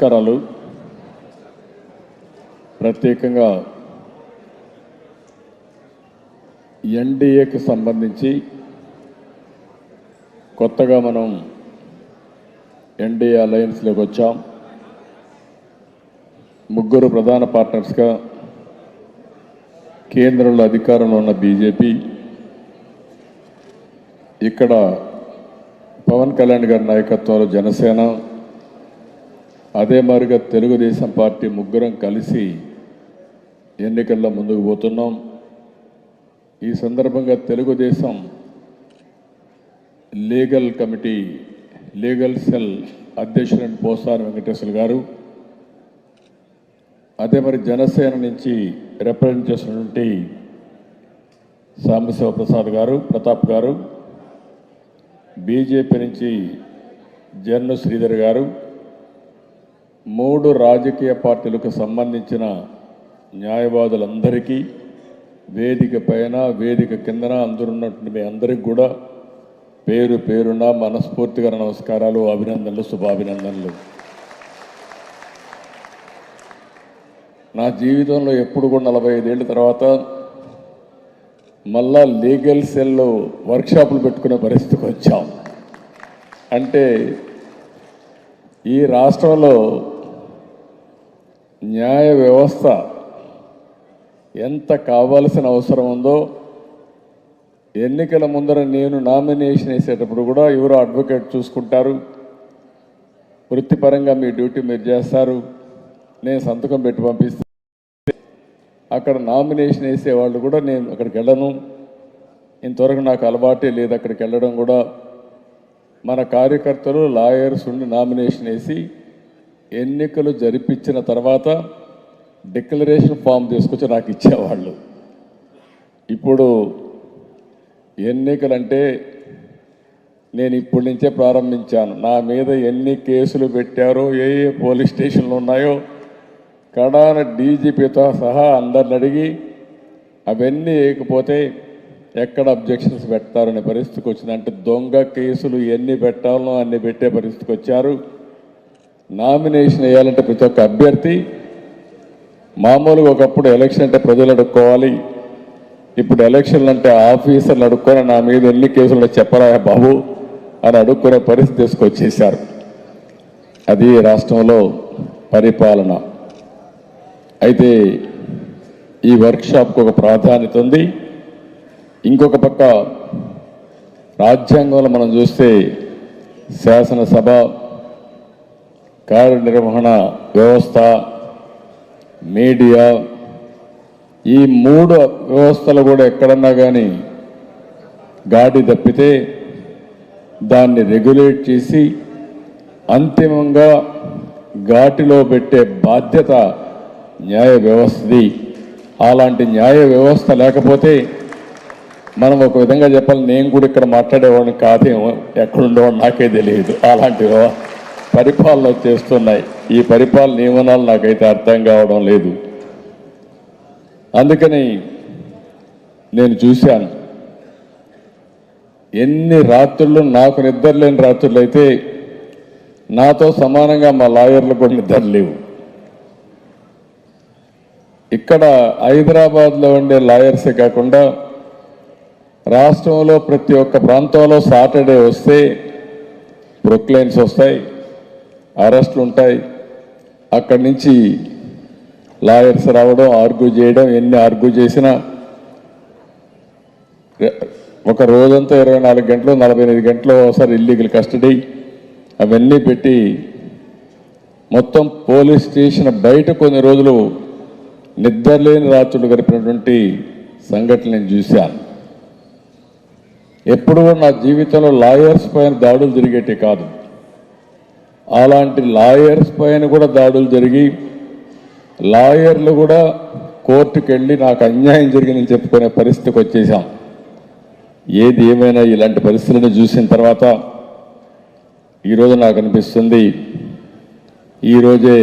నమస్కారాలు. ప్రత్యేకంగా ఎన్డీఏకి సంబంధించి కొత్తగా మనం ఎన్డీఏ అలయన్స్లోకి వచ్చాం. ముగ్గురు ప్రధాన పార్ట్నర్స్గా కేంద్రంలో అధికారంలో ఉన్న బీజేపీ ఇక్కడ పవన్ కళ్యాణ్ గారి నాయకత్వంలో జనసేన అదే మాదిరిగా తెలుగుదేశం పార్టీ ముగ్గురం కలిసి ఎన్నికల్లో ముందుకు పోతున్నాం. ఈ సందర్భంగా Telugudesam legal committee legal cell అధ్యక్షుడు పోసాని వెంకటేశ్వర గారు అదే మరి జనసేన నుంచి రిప్రజెంట్ చేసినటువంటి సాంబశివ ప్రసాద్ గారు ప్రతాప్ గారు బీజేపీ నుంచి జన్ను శ్రీధర్ గారు మూడు రాజకీయ పార్టీలకు సంబంధించిన న్యాయవాదులందరికీ వేదిక పైన వేదిక కిందన అందరున్నటువంటి మీ అందరికి కూడా పేరు పేరున మనస్ఫూర్తిగా నమస్కారాలు అభినందనలు శుభాభినందనలు. నా జీవితంలో ఎప్పుడు కూడా నలభై ఐదేళ్ళ తర్వాత మళ్ళా లీగల్ సెల్లో వర్క్షాపులు పెట్టుకునే పరిస్థితికి వచ్చాం. అంటే ఈ రాష్ట్రంలో న్యాయ వ్యవస్థ ఎంత కావాల్సిన అవసరం ఉందో ఎన్నికల ముందర నేను నామినేషన్ వేసేటప్పుడు కూడా ఎవరో అడ్వకేట్ చూసుకుంటారు. వృత్తిపరంగా మీ డ్యూటీ మీరు చేస్తారు. నేను సంతకం పెట్టి పంపిస్తే. అక్కడ నామినేషన్ వేసే వాళ్ళు కూడా నేను అక్కడికి వెళ్ళను. ఇంతవరకు నాకు అలవాటే లేదు అక్కడికి వెళ్ళడం కూడా. మన కార్యకర్తలు లాయర్స్ ఉండి నామినేషన్ వేసి ఎన్నికలు జరిపించిన తర్వాత డిక్లరేషన్ ఫామ్ తీసుకొచ్చి నాకు ఇచ్చేవాళ్ళు. ఇప్పుడు ఎన్నికలంటే నేను ఇప్పటి నుంచే ప్రారంభించాను. నా మీద ఎన్ని కేసులు పెట్టారో ఏ ఏ పోలీస్ స్టేషన్లు ఉన్నాయో కడాన డీజీపీతో సహా అందరిని అడిగి అవన్నీ వేయకపోతే ఎక్కడ అబ్జెక్షన్స్ పెడతారనే పరిస్థితికి వచ్చింది. అంటే దొంగ కేసులు ఎన్ని పెట్టాలనో అన్ని పెట్టే పరిస్థితికి వచ్చారు. నామినేషన్ వేయాలంటే ప్రతి ఒక్క అభ్యర్థి మామూలుగా ఒకప్పుడు ఎలక్షన్ అంటే ప్రజలు అడుక్కోవాలి. ఇప్పుడు ఎలక్షన్లు అంటే ఆఫీసర్లు అడుక్కొని నా మీద ఎన్ని కేసులు చెప్పరా బాబు అని అడుక్కునే పరిస్థితి తీసుకొచ్చేశారు. అది రాష్ట్రంలో పరిపాలన. అయితే ఈ వర్క్షాప్కి ఒక ప్రాధాన్యత ఉంది. ఇంకొక పక్క రాజ్యాంగంలో మనం చూస్తే శాసనసభ కార్యనిర్వహణ వ్యవస్థ మీడియా ఈ మూడు వ్యవస్థలు కూడా ఎక్కడన్నా కానీ గాడి తప్పితే దాన్ని రెగ్యులేట్ చేసి అంతిమంగా ఘాటిలో పెట్టే బాధ్యత న్యాయ వ్యవస్థది అలాంటి న్యాయ వ్యవస్థ లేకపోతే మనం ఒక విధంగా చెప్పాలి నేను కూడా ఇక్కడ మాట్లాడేవాడిని కాదేమో ఎక్కడుండేవాడు నాకే తెలియదు అలాంటి వ్యవస్థ పరిపాలన చేస్తున్నాయి. ఈ పరిపాలన నియమనాలు నాకైతే అర్థం కావడం లేదు. అందుకని నేను చూశాను. ఎన్ని రాత్రులు నాకు నిద్ర లేని రాత్రులు అయితే నాతో సమానంగా మా లాయర్లు కూడా నిద్ర లేవు. ఇక్కడ హైదరాబాద్లో ఉండే లాయర్సే కాకుండా రాష్ట్రంలో ప్రతి ఒక్క ప్రాంతంలో సాటర్డే వస్తే ప్రొక్లైన్స్ వస్తాయి. అరెస్టులు ఉంటాయి. అక్కడి నుంచి లాయర్స్ రావడం ఆర్గ్యూ చేయడం ఎన్ని ఆర్గ్యూ చేసినా ఒక రోజంతా ఇరవై నాలుగు గంటలు నలభై ఎనిమిది గంటలు ఒకసారి ఇల్లీగల్ కస్టడీ అవన్నీ పెట్టి మొత్తం పోలీస్ స్టేషన్ బయట కొన్ని రోజులు నిద్రలేని రాత్రులు గడిపినటువంటి సంఘటన నేను చూశాను. ఎప్పుడు నా జీవితంలో లాయర్స్ పైన దాడులు జరిగేటి కాదు. అలాంటి లాయర్స్ పైన కూడా దాడులు జరిగి లాయర్లు కూడా కోర్టుకు వెళ్ళి నాకు అన్యాయం జరిగిందని చెప్పుకునే పరిస్థితికి వచ్చేసాం ఏది ఏమైనా ఇలాంటి పరిస్థితులను చూసిన తర్వాత ఈరోజు నాకు అనిపిస్తుంది ఈరోజే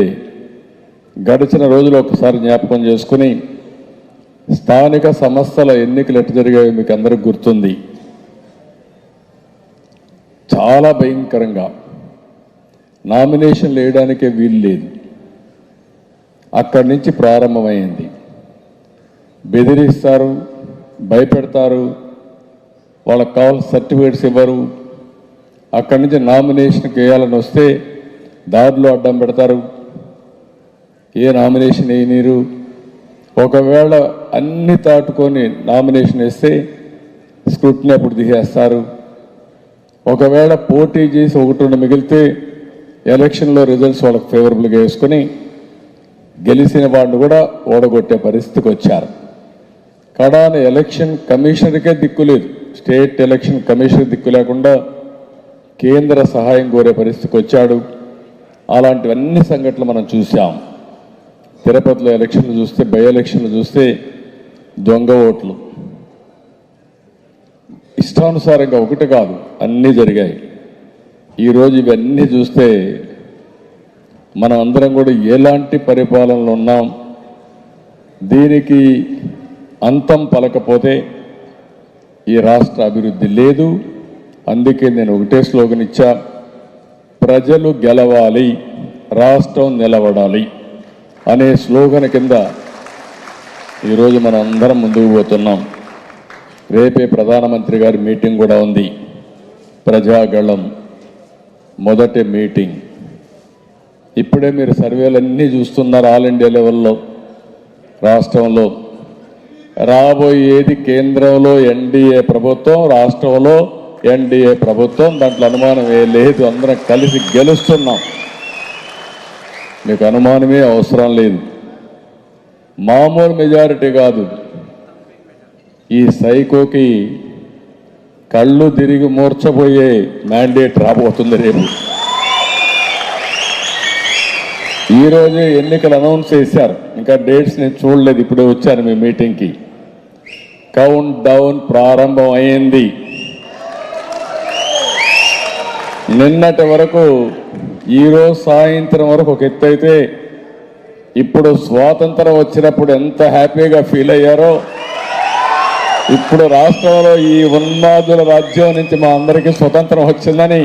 గడిచిన రోజులు ఒకసారి జ్ఞాపకం చేసుకుని స్థానిక సంస్థల ఎన్నికలు ఎట్టు జరిగాయో మీకు అందరికి గుర్తుంది. చాలా భయంకరంగా నామినేషన్ వేయడానికే వీలు లేదు. అక్కడి నుంచి ప్రారంభమైంది. బెదిరిస్తారు భయపెడతారు వాళ్ళకి కావాల్సిన సర్టిఫికేట్స్ ఇవ్వరు. అక్కడి నుంచి నామినేషన్కి వేయాలని వస్తే దారిలో అడ్డం పెడతారు. ఏ నామినేషన్ వేయనీరు. ఒకవేళ అన్ని దాటుకొని నామినేషన్ వేస్తే స్క్రూట్ని అప్పుడు తీసేస్తారు ఒకవేళ పోటీ చేసి ఒకటి రెండు మిగిలితే ఎలక్షన్లో రిజల్ట్స్ వాళ్ళకి ఫేవరబుల్గా వేసుకొని గెలిచిన వాళ్ళు కూడా ఓడగొట్టే పరిస్థితికి వచ్చారు. కడాన ఎలక్షన్ కమిషనర్కే దిక్కు లేదు. స్టేట్ ఎలక్షన్ కమిషనర్ దిక్కు లేకుండా కేంద్ర సహాయం కోరే పరిస్థితికి వచ్చాడు. అలాంటివన్నీ సంఘటనలు మనం చూసాం తిరుపతిలో ఎలక్షన్లు చూస్తే బై ఎలక్షన్లు చూస్తే దొంగ ఓట్లు. ఇష్టానుసారంగా ఒకటి కాదు అన్నీ జరిగాయి. ఈరోజు ఇవన్నీ చూస్తే మనం అందరం కూడా ఎలాంటి పరిపాలనలు ఉన్నాం? దీనికి అంతం పలకపోతే ఈ రాష్ట్ర అభివృద్ధి లేదు. అందుకే నేను ఒకటే స్లోగన్ ఇచ్చా. ప్రజలు గెలవాలి రాష్ట్రం నిలబడాలి అనే స్లోగన్ కింద ఈరోజు మనం అందరం ముందుకు పోతున్నాం. రేపే ప్రధానమంత్రి గారి మీటింగ్ కూడా ఉంది. ప్రజాగళం. మొదటి మీటింగ్. ఇప్పుడే మీరు సర్వేలన్నీ చూస్తున్నారు ఆల్ ఇండియా లెవెల్లో రాష్ట్రంలో. రాబోయేది కేంద్రంలో ఎన్డీఏ ప్రభుత్వం రాష్ట్రంలో ఎన్డీఏ ప్రభుత్వం దాంట్లో అనుమానం ఏ లేదు అందరం కలిసి గెలుస్తున్నాం. మీకు అనుమానమే అవసరం లేదు. మామూలు మెజారిటీ కాదు. ఈ సైకోకి కళ్ళు తిరిగి మూర్చబోయే మ్యాండేట్ రాబోతుంది రేపు. ఈరోజు ఎన్నికలు అనౌన్స్ చేశారు. ఇంకా డేట్స్ నేను చూడలేదు ఇప్పుడే వచ్చాను మీ మీటింగ్కి కౌంట్ డౌన్ ప్రారంభం అయింది. నిన్నటి వరకు ఈరోజు సాయంత్రం వరకు ఒక ఎత్తు అయితే ఇప్పుడు స్వాతంత్రం వచ్చినప్పుడు ఎంత హ్యాపీగా ఫీల్ అయ్యారో ఇప్పుడు రాష్ట్రంలో ఈ ఉన్మాదుల రాజ్యం నుంచి మా అందరికీ స్వతంత్రం వచ్చిందని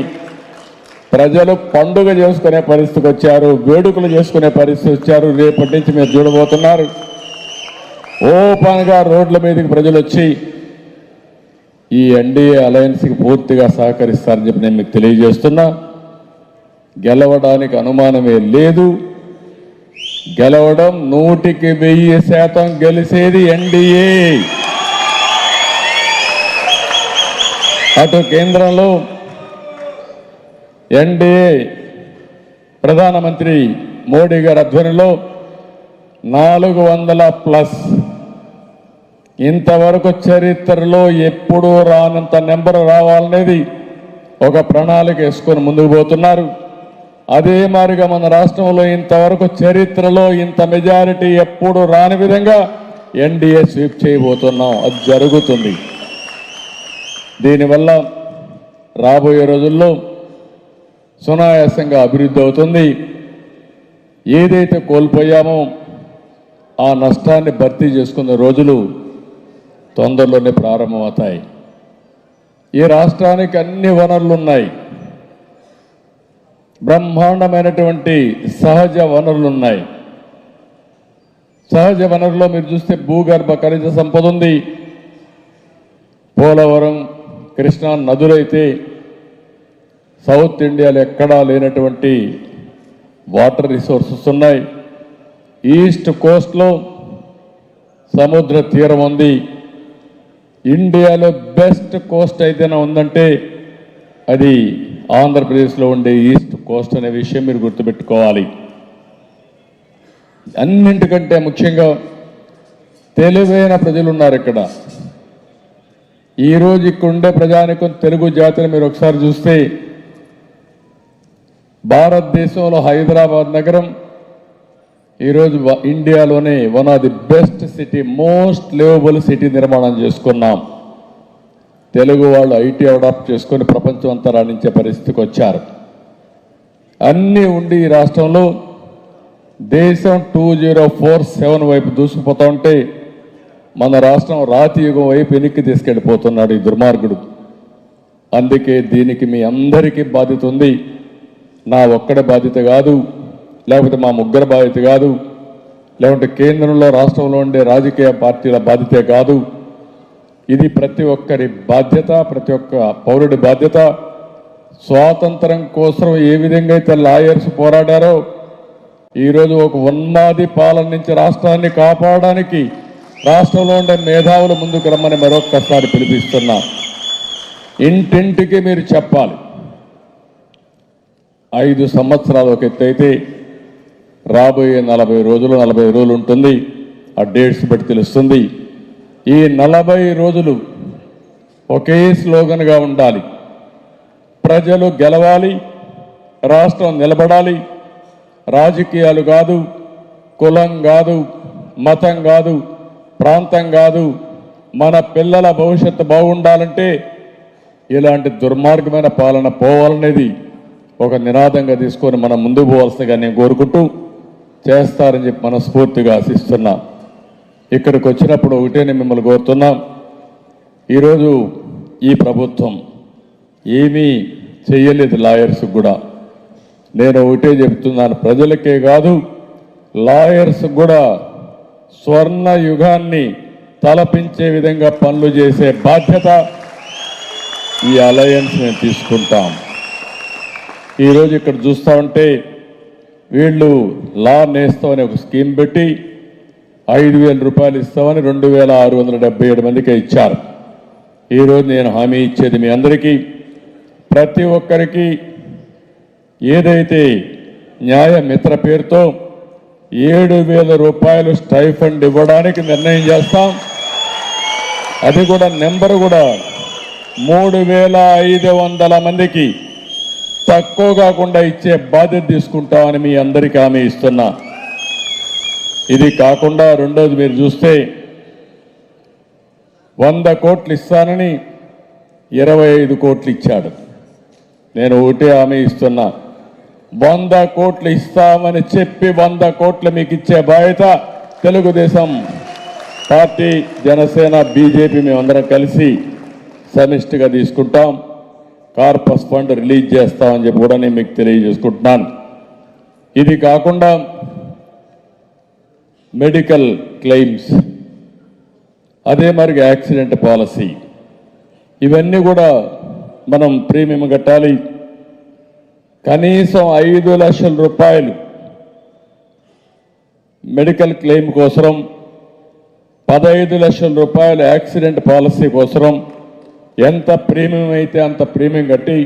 ప్రజలు పండుగ చేసుకునే పరిస్థితికి వచ్చారు వేడుకలు చేసుకునే పరిస్థితి వచ్చారు. రేపటి నుంచి మీరు చూడబోతున్నారు. ఓపెన్గా రోడ్ల మీదకి ప్రజలు వచ్చి ఈ ఎన్డీఏ అలయన్స్కి పూర్తిగా సహకరిస్తారని చెప్పి నేను మీకు తెలియజేస్తున్నా. గెలవడానికి అనుమానమే లేదు. గెలవడం నూటికి వెయ్యి శాతం గెలిసేది ఎన్డీఏ అటు కేంద్రంలో ఎన్డీఏ ప్రధానమంత్రి మోడీ గారి ఆధ్వర్యంలో నాలుగు వందల ప్లస్ ఇంతవరకు చరిత్రలో ఎప్పుడూ రానంత నెంబర్ రావాలనేది ఒక ప్రణాళిక వేసుకొని ముందుకు పోతున్నారు. అదే మారిగా మన రాష్ట్రంలో ఇంతవరకు చరిత్రలో ఇంత మెజారిటీ ఎప్పుడు రాని విధంగా ఎన్డీఏ స్వీప్ చేయబోతున్నాం. అది జరుగుతుంది. దీనివల్ల రాబోయే రోజుల్లో సునాయాసంగా అభివృద్ధి అవుతుంది. ఏదైతే కోల్పోయామో ఆ నష్టాన్ని భర్తీ చేసుకునే రోజులు తొందరలోనే ప్రారంభమవుతాయి. ఈ రాష్ట్రానికి అన్ని వనరులు ఉన్నాయి. బ్రహ్మాండమైనటువంటి సహజ వనరులు ఉన్నాయి. సహజ వనరులో మీరు చూస్తే భూగర్భ ఖనిజ సంపద ఉంది. పోలవరం కృష్ణా నదులైతే సౌత్ ఇండియాలో ఎక్కడా లేనటువంటి వాటర్ రిసోర్సెస్ ఉన్నాయి. ఈస్ట్ కోస్ట్లో సముద్ర తీరం ఉంది. ఇండియాలో బెస్ట్ కోస్ట్ అయితేనే ఉందంటే అది ఆంధ్రప్రదేశ్లో ఉండే ఈస్ట్ కోస్ట్ అనే విషయం మీరు గుర్తుపెట్టుకోవాలి. అన్నింటికంటే ముఖ్యంగా తెలివైన ప్రజలు ఉన్నారు ఇక్కడ. ఈరోజు ఇక్కడుండే ప్రజానికం తెలుగు జాతిని మీరు ఒకసారి చూస్తే భారతదేశంలో హైదరాబాద్ నగరం ఈరోజు ఇండియాలోనే one of the best city most livable city నిర్మాణం చేసుకున్నాం. తెలుగు వాళ్ళు ఐటీ అడాప్ట్ చేసుకొని ప్రపంచం అంతా రాణించే పరిస్థితికి వచ్చారు. అన్నీ ఉండి ఈ రాష్ట్రంలో దేశం టూ జీరో ఫోర్ సెవెన్ వైపు దూసుకుపోతా ఉంటే మన రాష్ట్రం రాతి యుగం వైపు వెనక్కి తీసుకెళ్ళిపోతున్నాడు ఈ దుర్మార్గుడు. అందుకే దీనికి మీ అందరికీ బాధ్యత ఉంది. నా ఒక్కడ బాధ్యత కాదు లేకపోతే మా ముగ్గురు బాధ్యత కాదు లేకుంటే కేంద్రంలో రాష్ట్రంలో ఉండే రాజకీయ పార్టీల బాధ్యతే కాదు. ఇది ప్రతి ఒక్కరి బాధ్యత ప్రతి ఒక్క పౌరుడి బాధ్యత. స్వాతంత్రం కోసం ఏ విధంగా అయితే లాయర్స్ పోరాడారో ఈరోజు ఒక ఉన్మాది పాలన నుంచి రాష్ట్రాన్ని కాపాడడానికి రాష్ట్రంలో ఉండే మేధావులు ముందుకు రమ్మని మరొక్కసారి పిలిపిస్తున్నా. ఇంటింటికి మీరు చెప్పాలి. ఐదు సంవత్సరాలు ఒక రాబోయే నలభై రోజులు నలభై రోజులు ఉంటుంది. ఆ డేట్స్ బట్టి తెలుస్తుంది. ఈ నలభై రోజులు ఒకే స్లోగన్గా ఉండాలి. ప్రజలు గెలవాలి రాష్ట్రం నిలబడాలి. రాజకీయాలు కాదు కులం కాదు మతం కాదు ప్రాంతం కాదు మన పిల్లల భవిష్యత్తు బాగుండాలంటే ఇలాంటి దుర్మార్గమైన పాలన పోవాలనేది ఒక నినాదంగా తీసుకొని మనం ముందుకు పోవాల్సిందిగా నేను కోరుకుంటూ చేస్తారని చెప్పి మనస్ఫూర్తిగా ఆశిస్తున్నా. ఇక్కడికి వచ్చినప్పుడు ఒకటే నేను మిమ్మల్ని కోరుతున్నాం. ఈరోజు ఈ ప్రభుత్వం ఏమీ చేయలేదు లాయర్స్ కూడా. నేను ఒకటే చెప్తున్నాను ప్రజలకే కాదు లాయర్స్ కూడా స్వర్ణ యుగాన్ని తలపించే విధంగా పనులు చేసే బాధ్యత ఈ అలయన్స్ మేము తీసుకుంటాం. ఈరోజు ఇక్కడ చూస్తూ ఉంటే వీళ్ళు లా నేస్తామని ఒక స్కీమ్ పెట్టి ఐదు వేల రూపాయలు ఇస్తామని రెండు వేల ఆరు వందల డెబ్బై ఏడు మందికి ఇచ్చారు. ఈరోజు నేను హామీ ఇచ్చేది మీ అందరికీ ప్రతి ఒక్కరికి ఏదైతే న్యాయ మిత్ర పేరుతో ఏడు వేల రూపాయలు స్టైఫండ్ ఇవ్వడానికి నిర్ణయం చేస్తాం. అది కూడా నెంబర్ కూడా మూడు వేల ఐదు వందల మందికి తక్కువ కాకుండా ఇచ్చే బాధ్యత తీసుకుంటామని మీ అందరికీ హామీ ఇస్తున్నా. ఇది కాకుండా రెండోది మీరు చూస్తే వంద కోట్లు ఇస్తానని ఇరవై ఐదు కోట్లు ఇచ్చాడు. నేను ఒకటే హామీ ఇస్తున్నా. వంద కోట్లు ఇస్తామని చెప్పి వంద కోట్లు మీకు ఇచ్చే బాధ్యత తెలుగుదేశం పార్టీ జనసేన బీజేపీ మేమందరం కలిసి సమిష్టిగా తీసుకుంటాం. కార్పస్ ఫండ్ రిలీజ్ చేస్తామని చెప్పి కూడా నేను మీకు తెలియజేసుకుంటున్నాను. ఇది కాకుండా మెడికల్ క్లెయిమ్స్ అదే మరి యాక్సిడెంట్ పాలసీ ఇవన్నీ కూడా మనం ప్రీమియం కట్టాలి. కనీసం ఐదు లక్షల రూపాయలు మెడికల్ క్లెయిమ్ కోసరం పదహైదు లక్షల రూపాయలు యాక్సిడెంట్ పాలసీ కోసరం ఎంత ప్రీమియం అయితే అంత ప్రీమియం కట్టి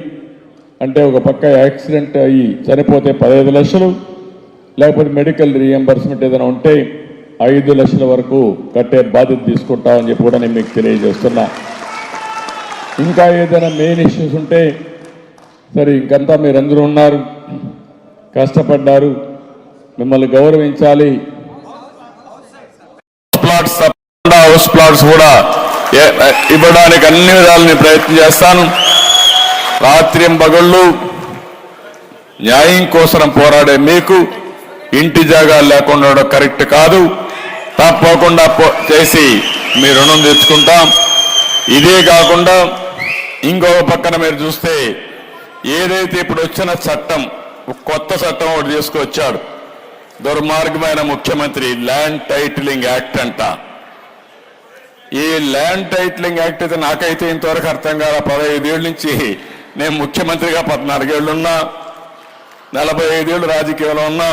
అంటే ఒక పక్క యాక్సిడెంట్ అయ్యి చనిపోతే పదహైదు లక్షలు లేకపోతే మెడికల్ రీఎంబర్స్మెంట్ ఏదైనా ఉంటే ఐదు లక్షల వరకు కట్టే బాధ్యత తీసుకుంటామని చెప్పి కూడా నేను మీకు తెలియజేస్తున్నా. ఇంకా ఏదైనా మెయిన్ ఇష్యూస్ ఉంటే సరే ఇంకంతా మీరందరూ ఉన్నారు. కష్టపడ్డారు. మిమ్మల్ని గౌరవించాలి. ప్లాట్స్ తప్పకుండా హౌస్ ప్లాట్స్ కూడా ఇవ్వడానికి అన్ని విధాలని ప్రయత్నం చేస్తాను. రాత్రి పగళ్ళు న్యాయం కోసం పోరాడే మీకు ఇంటి జాగాలు లేకుండా కరెక్ట్ కాదు. తప్పకుండా పో- చేసి మీ రుణం తెచ్చుకుంటాం ఇదే కాకుండా ఇంకొక పక్కన మీరు చూస్తే ఏదైతే ఇప్పుడు వచ్చిన చట్టం కొత్త చట్టం ఒకటి తీసుకొచ్చాడు. దుర్మార్గమైన ముఖ్యమంత్రి ల్యాండ్ టైటిలింగ్ యాక్ట్ అంట. ఈ ల్యాండ్ టైటిలింగ్ యాక్ట్ అయితే నాకైతే ఇంతవరకు అర్థం కాల. పదహైదేళ్ళ నుంచి నేను ముఖ్యమంత్రిగా పద్నాలుగేళ్ళున్నా నలభై ఐదేళ్ళు రాజకీయంలో ఉన్నా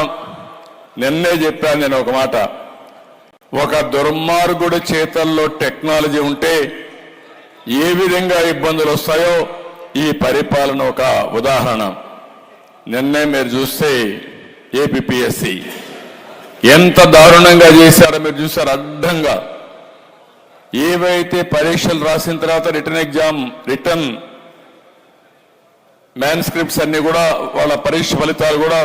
నిన్నే చెప్పాను నేను ఒక మాట. ఒక దుర్మార్గుడి చేతల్లో టెక్నాలజీ ఉంటే ఏ విధంగా ఇబ్బందులు వస్తాయో ఈ పరిపాలన ఒక ఉదాహరణ. నిన్నే మీరు చూస్తే ఏపీఎస్సి ఎంత దారుణంగా చేశారో మీరు చూసారు అడ్డంగా. ఏవైతే పరీక్షలు రాసిన తర్వాత రిటర్న్ ఎగ్జామ్ రిటర్న్ మ్యాన్స్క్రిప్ట్స్ అన్ని కూడా వాళ్ళ పరీక్ష ఫలితాలు కూడా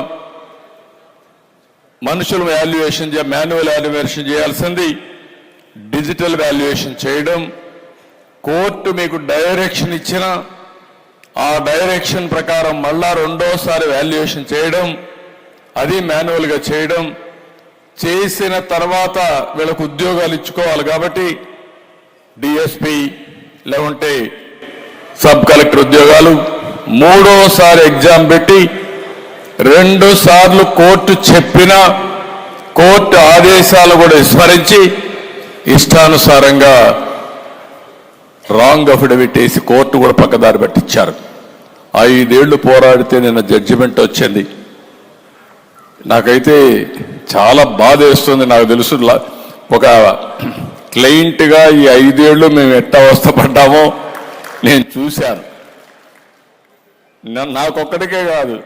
మనుషులు వాల్యుయేషన్ చేయ మాన్యువల్ వాల్యుయేషన్ చేయాల్సింది డిజిటల్ వాల్యుయేషన్ చేయడం. కోర్టు మీకు డైరెక్షన్ ఇచ్చిన ఆ డైరెక్షన్ ప్రకారం మళ్ళా రెండోసారి వాల్యుయేషన్ చేయడం అది మాన్యువల్గా చేయడం చేసిన తర్వాత వీళ్ళకు ఉద్యోగాలు ఇచ్చుకోవాలి కాబట్టి డిఎస్పి లేకుంటే సబ్ కలెక్టర్ ఉద్యోగాలు మూడోసారి ఎగ్జామ్ పెట్టి రెండు సార్లు కోర్టు చెప్పిన కోర్టు ఆదేశాలు కూడా విస్మరించి ఇష్టానుసారంగా రాంగ్ అఫిడవిట్ వేసి కోర్టు కూడా పక్కదారి పట్టించారు. ఐదేళ్ళు పోరాడితే నిన్న జడ్జిమెంట్ వచ్చింది. నాకైతే చాలా బాధ వేస్తుంది. నాకు తెలుసు ఒక క్లయింట్గా ఈ ఐదేళ్ళు మేము ఎట్ట అవస్థపడ్డామో నేను చూశాను. నాకొక్కడికే కాదు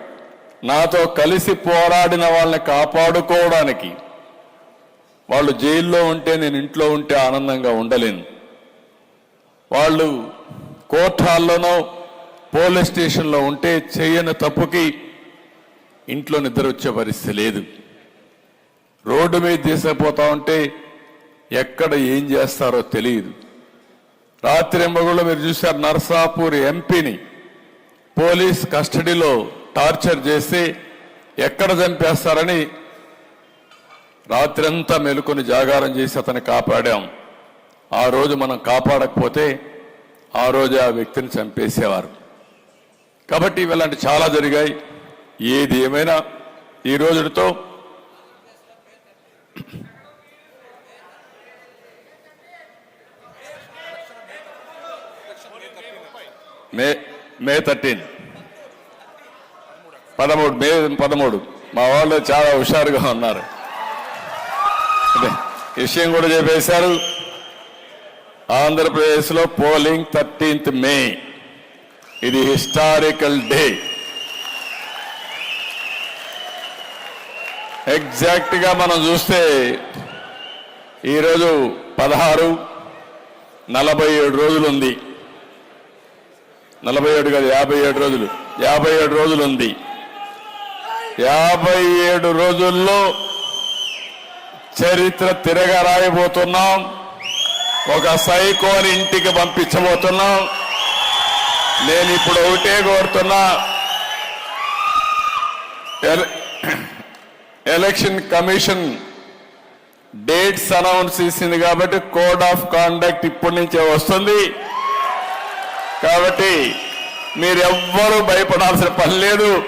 నాతో కలిసి పోరాడిన వాళ్ళని కాపాడుకోవడానికి వాళ్ళు జైల్లో ఉంటే నేను ఇంట్లో ఉంటే ఆనందంగా ఉండలేను. వాళ్ళు కోర్టు హాల్లోనో పోలీస్ స్టేషన్లో ఉంటే చేయని తప్పుకి ఇంట్లో నిద్ర వచ్చే పరిస్థితి లేదు. రోడ్డు మీద తీసుకుపోతా ఉంటే ఎక్కడ ఏం చేస్తారో తెలియదు. రాత్రి ఎంబగుళ్ళు మీరు చూశారు నర్సాపూర్ ఎంపీని పోలీస్ కస్టడీలో టార్చర్ చేసి ఎక్కడ చంపేస్తారని రాత్రంతా మెలుకొని జాగారం చేసి అతన్ని కాపాడాం. ఆ రోజు మనం కాపాడకపోతే ఆ రోజు ఆ వ్యక్తిని చంపేసేవారు. కాబట్టి ఇలాంటి చాలా జరిగాయి. ఏది ఏమైనా ఈ రోజుతో మే మే థర్టీన్. పదమూడు మే పదమూడు. మా వాళ్ళు చాలా హుషారుగా ఉన్నారు. విషయం కూడా చెప్పేశారు. ఆంధ్రప్రదేశ్లో పోలింగ్ థర్టీన్త్ మే. ఇది హిస్టారికల్ డే ఎగ్జాక్ట్గా మనం చూస్తే ఈరోజు పదహారు నలభై ఏడు రోజులు ఉంది నలభై ఏడు కాదు యాభై ఏడు రోజులు. యాభై ఏడు రోజులు ఉంది యాభై ఏడు రోజుల్లో చరిత్ర తిరగరాయబోతున్నాం. ఒక సైకోని ఇంటికి పంపించబోతున్నాం. నేను ఇప్పుడు ఒకటే కోరుతున్నా. ఎల- ఎలక్షన్ కమిషన్ డేట్స్ అనౌన్స్ చేసింది కాబట్టి కోడ్ ఆఫ్ కాండక్ట్ ఇప్పటి నుంచే వస్తుంది. కాబట్టి మీరెవ్వరూ భయపడాల్సిన పని లేదు.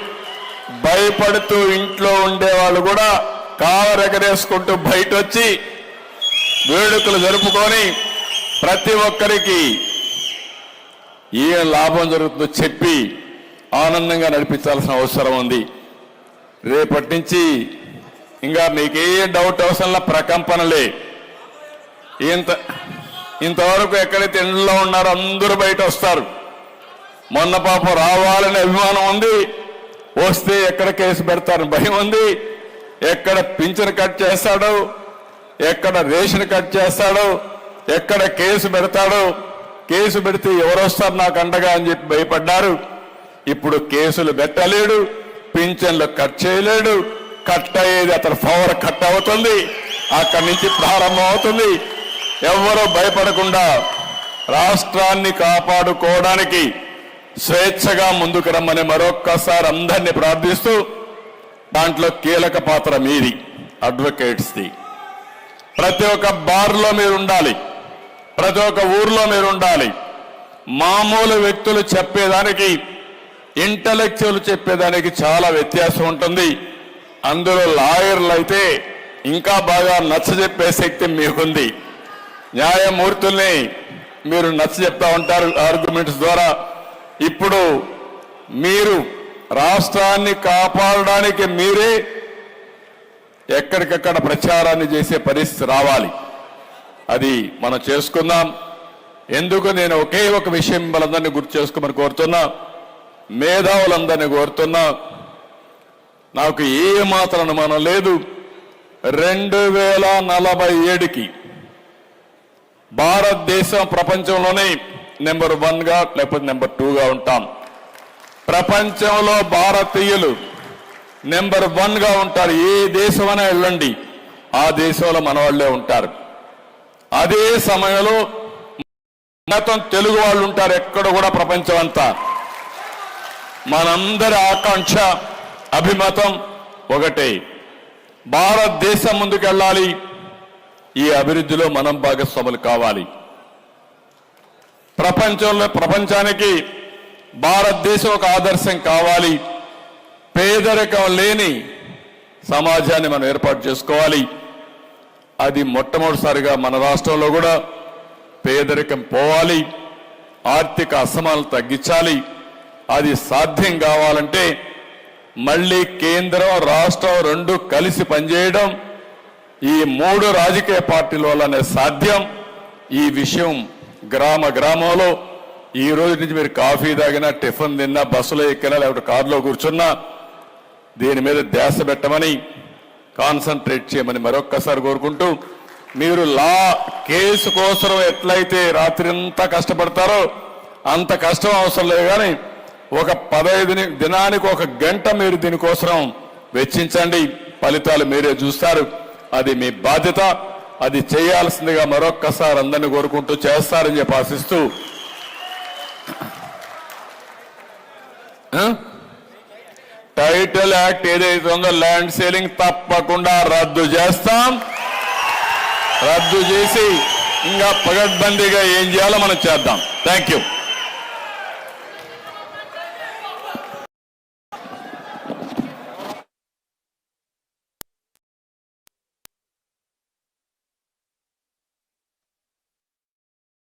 భయపడుతూ ఇంట్లో ఉండేవాళ్ళు కూడా కావరెగరేసుకుంటూ బయట వచ్చి వేడుకలు జరుపుకొని ప్రతి ఒక్కరికి ఏం లాభం జరుగుతుందో చెప్పి ఆనందంగా నడిపించాల్సిన అవసరం ఉంది. రేపటి నుంచి ఇంకా మీకు ఏ డౌట్ అవసరంలా ప్రకంపనలే. ఇంత ఇంతవరకు ఎక్కడైతే ఇండ్లో ఉన్నారో అందరూ బయట వస్తారు. మొన్న పాపం రావాలనే అభిమానం ఉంది. వస్తే ఎక్కడ కేసు పెడతారని భయం ఉంది. ఎక్కడ పింఛన్ కట్ చేస్తాడో ఎక్కడ రేషన్ కట్ చేస్తాడో ఎక్కడ కేసు పెడతాడో కేసు పెడితే ఎవరు వస్తారు నాకు అండగా అని చెప్పి భయపడ్డారు. ఇప్పుడు కేసులు పెట్టలేడు పింఛన్లు కట్ చేయలేడు కట్ అయ్యేది అతని పవర్ కట్ అవుతుంది అక్కడి నుంచి ప్రారంభం అవుతుంది. ఎవరు భయపడకుండా రాష్ట్రాన్ని కాపాడుకోవడానికి స్వేచ్ఛగా ముందుకు రమ్మని మరొక్కసారి అందరినీ ప్రార్థిస్తూ దాంట్లో కీలక పాత్ర మీది అడ్వకేట్స్ది ప్రతి ఒక్క బార్లో మీరు ఉండాలి. ప్రతి ఒక్క ఊర్లో మీరు ఉండాలి మామూలు వ్యక్తులు చెప్పేదానికి ఇంటలెక్చువల్ చెప్పేదానికి చాలా వ్యత్యాసం ఉంటుంది. అందులో లాయర్లు అయితే ఇంకా బాగా నచ్చజెప్పే శక్తి మీకుంది. న్యాయమూర్తుల్ని మీరు నచ్చ చెప్తా ఉంటారు ఆర్గ్యుమెంట్స్ ద్వారా. ఇప్పుడు మీరు రాష్ట్రాన్ని కాపాడడానికి మీరే ఎక్కడికక్కడ ప్రచారాన్ని చేసే పరిస్థితి రావాలి. అది మనం చేసుకుందాం. ఎందుకు నేను ఒకే ఒక విషయం వాళ్ళందరినీ గుర్తు చేసుకోమని కోరుతున్నా. మేధావులందరినీ కోరుతున్నా. నాకు ఏ మాత్రం అనుమానం లేదు. రెండు వేల నలభై ఏడుకి భారతదేశం ప్రపంచంలోనే నెంబర్ వన్గా లేకపోతే నెంబర్ టూగా ఉంటాం. ప్రపంచంలో భారతీయులు నెంబర్ వన్గా ఉంటారు. ఏ దేశమైనా వెళ్ళండి. ఆ దేశంలో మన వాళ్ళే ఉంటారు. అదే సమయంలో మొత్తం తెలుగు వాళ్ళు ఉంటారు ఎక్కడ కూడా ప్రపంచం అంతా. మనందరి ఆకాంక్ష అభిమతం ఒకటే. భారతదేశం ముందుకెళ్ళాలి. ఈ అభివృద్ధిలో మనం భాగస్వాములు కావాలి. ప్రపంచంలో ప్రపంచానికి భారతదేశం ఒక ఆదర్శం కావాలి. పేదరికం లేని సమాజాన్ని మనం ఏర్పాటు చేసుకోవాలి. అది మొట్టమొదటిసారిగా మన రాష్ట్రంలో కూడా పేదరికం పోవాలి ఆర్థిక అసమానలు తగ్గించాలి అది సాధ్యం కావాలంటే మళ్ళీ కేంద్రం రాష్ట్రం రెండు కలిసి పనిచేయడం ఈ మూడు రాజకీయ పార్టీల వల్లనే సాధ్యం. ఈ విషయం గ్రామ గ్రామంలో ఈ రోజు నుంచి మీరు కాఫీ తాగినా టిఫిన్ తిన్నా బస్సులో ఎక్కినా లేకపోతే కారులో కూర్చున్నా దీని మీద ధ్యాస పెట్టమని కాన్సన్ట్రేట్ చేయమని మరొక్కసారి కోరుకుంటూ మీరు లా కేసు కోసం ఎట్లయితే రాత్రి అంతా కష్టపడతారో అంత కష్టం అవసరం లేదు కానీ ఒక పదహైదు దినానికి ఒక గంట మీరు దీనికోసం వెచ్చించండి. ఫలితాలు మీరే చూస్తారు. అది మీ బాధ్యత. అది చేయాల్సిందిగా మరొక్కసారి అందరిని కోరుకుంటూ చేస్తారని చెప్పి ఆశిస్తూ. టైటిల్ యాక్ట్ ఏదైతే ఉందో ల్యాండ్ సేలింగ్ తప్పకుండా రద్దు చేస్తాం. రద్దు చేసి ఇంకా పగడ్బందీగా ఏం చేయాలో మనం చేద్దాం. Thank you